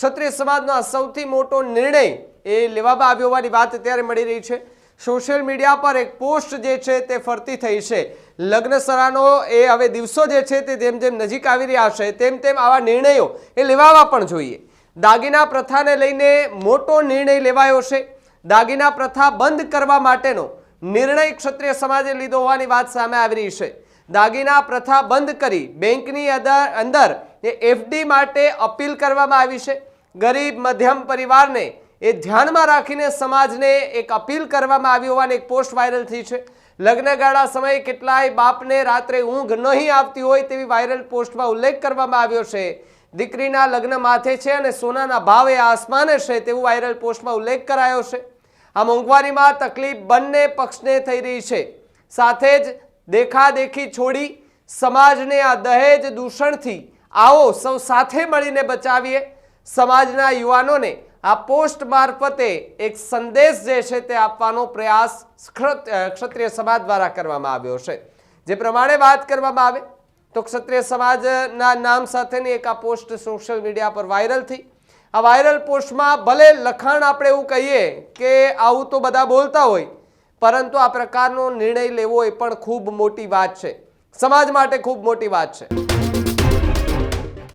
ક્ષત્રિય સમાજનો આ સૌથી મોટો નિર્ણય એ લેવામાં આવ્યો હોવાની વાત અત્યારે મળી રહી છે. સોશિયલ મીડિયા પર એક પોસ્ટ જે છે તે ફરતી થઈ છે. લગ્ન સરાનો એ હવે દિવસો જે છે તે જેમ જેમ નજીક આવી રહ્યા છે, તેમ તેમ આવા નિર્ણયો એ લેવાવા પણ જોઈએ. દાગીના પ્રથાને લઈને મોટો નિર્ણય લેવાયો છે. દાગીના પ્રથા બંધ કરવા માટેનો નિર્ણય ક્ષત્રિય સમાજે લીધો હોવાની વાત સામે આવી રહી છે. દાગીના પ્રથા બંધ કરી બેંકની અદર- એફડી માટે અપીલ કરવામાં આવી છે. ગરીબ મધ્યમ પરિવારને એ ધ્યાનમાં રાખીને સમાજને એક અપીલ કરવામાં આવી હોવાની એક પોસ્ટ વાયરલ થઈ છે. લગ્નગાળા સમયે કેટલાય બાપને રાત્રે ઊંઘ નહીં આવતી હોય તેવી વાયરલ પોસ્ટમાં ઉલ્લેખ કરવામાં આવ્યો છે. દીકરીના લગ્ન માથે છે અને સોનાના ભાવે આસમાને છે તેવું વાયરલ પોસ્ટમાં ઉલ્લેખ કરાયો છે. આ મોંઘવારીમાં તકલીફ બંને પક્ષને થઈ રહી છે. સાથે જ દેખાદેખી છોડી સમાજને આ દહેજ દૂષણથી આવો સૌ સાથે મળીને બચાવીએ. સમાજના યુવાનોને આ પોસ્ટ મારફતે એક સંદેશ જે છે તે આપવાનો પ્રયાસ ક્ષત્રિય સમાજ દ્વારા કરવામાં આવ્યો છે. જે પ્રમાણે વાત કરવામાં આવે, તો ક્ષત્રિય સમાજના નામ સાથેની એક આ પોસ્ટ સોશિયલ મીડિયા પર વાયરલ થઈ. આ વાયરલ પોસ્ટમાં ભલે લખાણ આપણે એવું કહીએ કે આવું તો બધા બોલતા હોય, પરંતુ આ પ્રકારનો નિર્ણય લેવો એ પણ ખૂબ મોટી વાત છે. સમાજ માટે ખૂબ મોટી વાત છે.